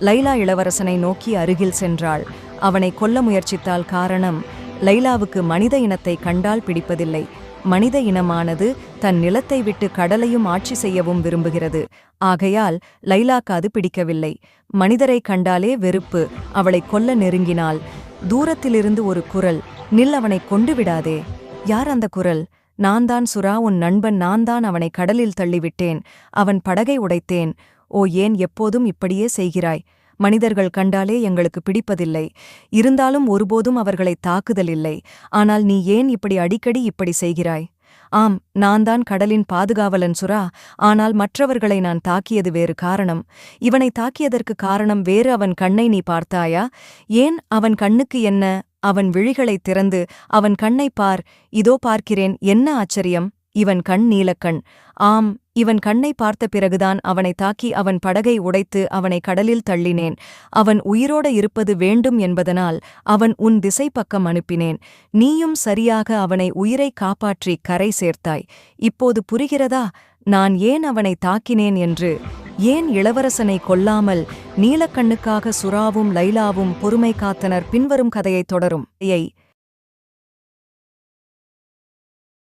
லைலா இளவரசனை நோக்கி அருகில் சென்றாள். அவனை கொல்ல முயற்சித்தால் காரணம் லைலாவுக்கு மனித இனத்தை கண்டால் பிடிப்பதில்லை. மனித இனமானது தன் நிலத்தை விட்டு கடலையும் ஆட்சி செய்யவும் விரும்புகிறது. ஆகையால் லைலாக்கு அது பிடிக்கவில்லை. மனிதரை கண்டாலே வெறுப்பு அவளை கொல்ல நெருங்கினாள் தூரத்திலிருந்து ஒரு குரல் நில் அவனை கொண்டு விடாதே. யார் அந்த குரல்? நான் தான் சுறா உன் நண்பன் நான் தான் அவனை கடலில் தள்ளிவிட்டேன். அவன் படகை உடைத்தேன். ஓ ஏன் எப்போதும் இப்படியே செய்கிறாய்? மனிதர்கள் கண்டாலே எங்களுக்கு பிடிப்பதில்லை. இருந்தாலும் ஒருபோதும் அவர்களை தாக்குதல் இல்லை ஆனால் நீ ஏன் இப்படி அடிக்கடி இப்படி செய்கிறாய்? ஆம் நான் தான் கடலின் பாதுகாவலன் சுறா. ஆனால் மற்றவர்களை நான் தாக்கியது வேறு காரணம். இவனை தாக்கியதற்கு காரணம் வேறு அவன் கண்ணை நீ பார்த்தாயா? ஏன் அவன் கண்ணுக்கு என்ன? அவன் விழிகளைத் திறந்து அவன் கண்ணைப் பார் இதோ பார்க்கிறேன் என்ன ஆச்சரியம்? இவன் கண் நீலக்கண். ஆம் இவன் கண்ணை பார்த்த பிறகுதான் அவனை தாக்கி அவன் படகை உடைத்து அவனை கடலில் தள்ளினேன். அவன் உயிரோட இருப்பது வேண்டும் என்பதனால் அவன் உன் திசை பக்கம் அனுப்பினேன். நீயும் சரியாக அவனை உயிரை காப்பாற்றி கரை சேர்த்தாய். இப்போது புரிகிறதா? நான் ஏன் அவனை தாக்கினேன் என்று? ஏன் இளவரசனை கொல்லாமல் நீலக்கண்ணுக்காக சுறாவும் லைலாவும் பொறுமை காத்தனர் பின்வரும் கதையைத் தொடரும்? ஐயை